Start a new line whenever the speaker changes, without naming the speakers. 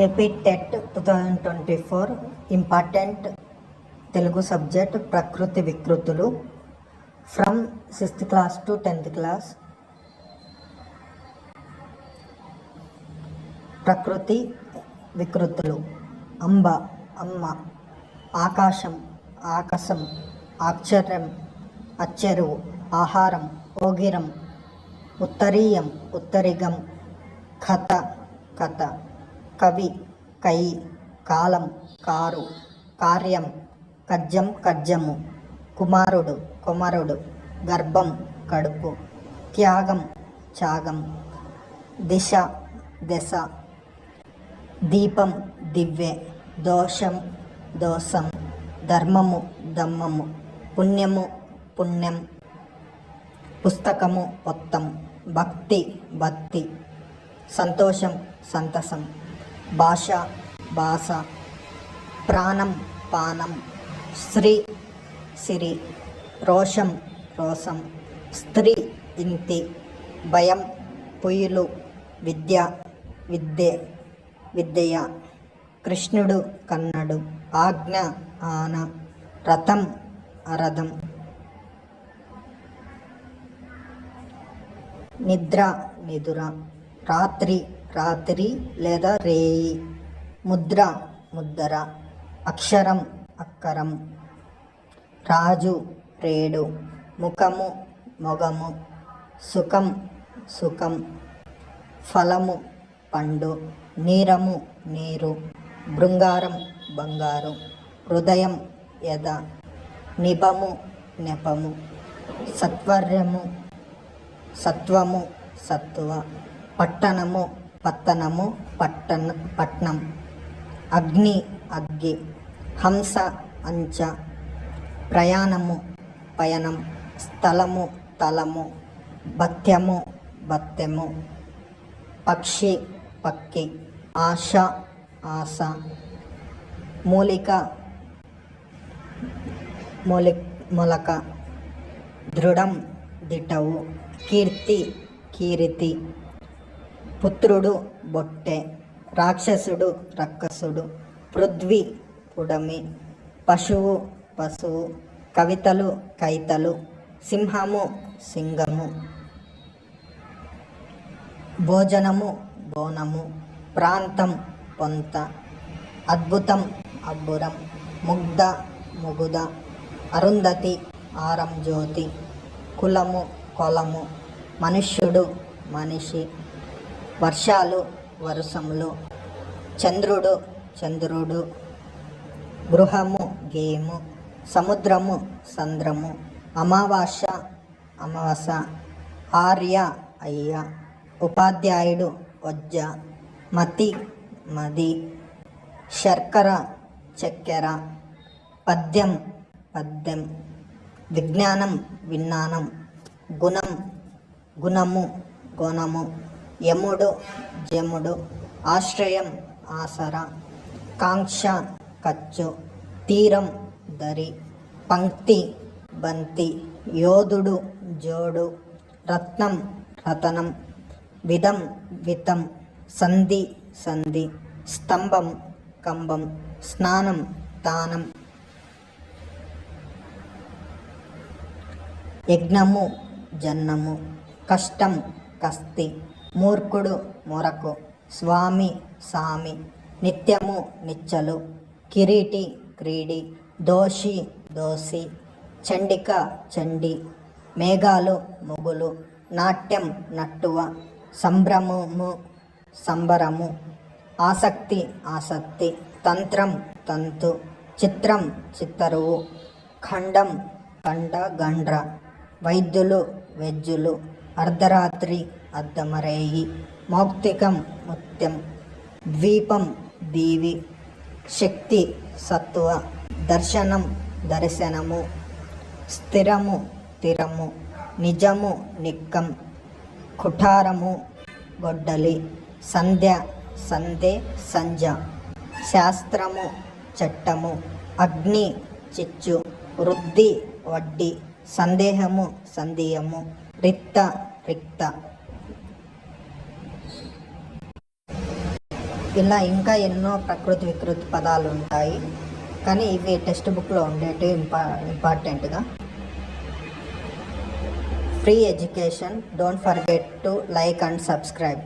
AP TET two thousand twenty four important Telugu subject ప్రకృతి వికృతులు from sixth class to tenth class. ప్రకృతి వికృతులు. అంబ అమ్మ ఆకాశం ఆకాశం ఆశ్చర్యం అచ్చెరువు ఆహారం ఓగిరం ఉత్తరీయం ఉత్తరిగం కథ కథ. కవి కై కాలం కారు కార్యం కజ్జం కజ్జము కుమారుడు కుమారుడు గర్భం కడుపు త్యాగం త్యాగం దిశ దశ దీపం దివ్వె దోషం దోషం ధర్మము దమ్మము పుణ్యము పుణ్యం పుస్తకము మొత్తం భక్తి భక్తి సంతోషం సంతసం. భాష భాష ప్రాణం పానం శ్రీ సిరి రోషం రోషం స్త్రీ ఇంతి భయం పొయ్యిలు విద్య విద్య విద్య కృష్ణుడు కన్నడు ఆజ్ఞ ఆన రథం అరథం. నిద్ర నిదుర రాత్రి రాత్రి లేదా రేయి ముద్ర ముద్దర అక్షరం అక్కరం రాజు రేడు ముఖము మొగము సుఖం సుఖం ఫలము పండు నీరము నీరు బృంగారం బంగారు హృదయం యద నిభము నెపము సత్వర్యము సత్వము సత్వ పట్టణము పత్తనము పట్టణ పట్నం. అగ్ని అగ్గి. హంస అంచ. ప్రయాణము పయనం. స్థలము తలము. భత్యము భత్యము పక్షి పక్కి ఆశ ఆశ. మూలిక మూలి మొలక. దృఢం దిటవు. కీర్తి కీరితి. పుత్రుడు బొట్టె రాక్షసుడు రక్కసుడు పృథ్వీ పుడమి పశువు పశువు కవితలు కైతలు సింహము సింగము. భోజనము బోనము ప్రాంతం పొంత అద్భుతం అబ్బురం ముగ్ధ ముగుద అరుంధతి ఆరం జ్యోతి కులము కొలము మనుష్యుడు మనిషి వర్షాలు వరుసములు చంద్రుడు చంద్రుడు గృహము గేము సముద్రము సంద్రము అమావాస్య అమావాస ఆర్య అయ్య ఉపాధ్యాయుడు వజ్జ మతి మది శర్కర చక్కెర పద్యం పద్యం విజ్ఞానం విజ్ఞానం గుణం గుణము గుణము యముడు జముడు ఆశ్రయం ఆసర కాంక్ష ఖర్చు తీరం దరి పంక్తి బంతి యోధుడు జోడు రత్నం రతనం విధం వితం సంధి సంధి స్తంభం కంబం స్నానం తానం యజ్ఞము జన్నము కష్టం కస్తి మూర్ఖుడు మొరకు స్వామి సామి. నిత్యము నిచ్చలు. కిరీటి క్రీడి. దోషి దోసి. చండిక చండి. మేఘాలు మొగులు. నాట్యం నట్టువ. సంభ్రమము సంబరము. ఆసక్తి ఆసక్తి. తంత్రం తంతు. చిత్రం చిత్తరువు. ఖండం ఖండ గండ్ర. వైద్యులు వెజ్జులు. అర్ధరాత్రి అద్దమరేయి మౌక్తికం ముత్యం. ద్వీపం దీవి. శక్తి సత్వ. దర్శనం దర్శనము. స్థిరము తిరము. నిజము నిక్కం. కుఠారము గొడ్డలి. సంధ్య సంధ్య. సంజ శాస్త్రము చట్టము. అగ్ని చిచ్చు. వృద్ధి వడ్డీ. సందేహము సందేయము రిక్త రిక్త. ఇలా ఇంకా ఎన్నో ప్రకృతి వికృతి పదాలు ఉంటాయి. కానీ ఇవి టెక్స్ట్ బుక్లో ఉండేవి ఇంపా ఇంపార్టెంట్గా. Free education don't forget to like and subscribe.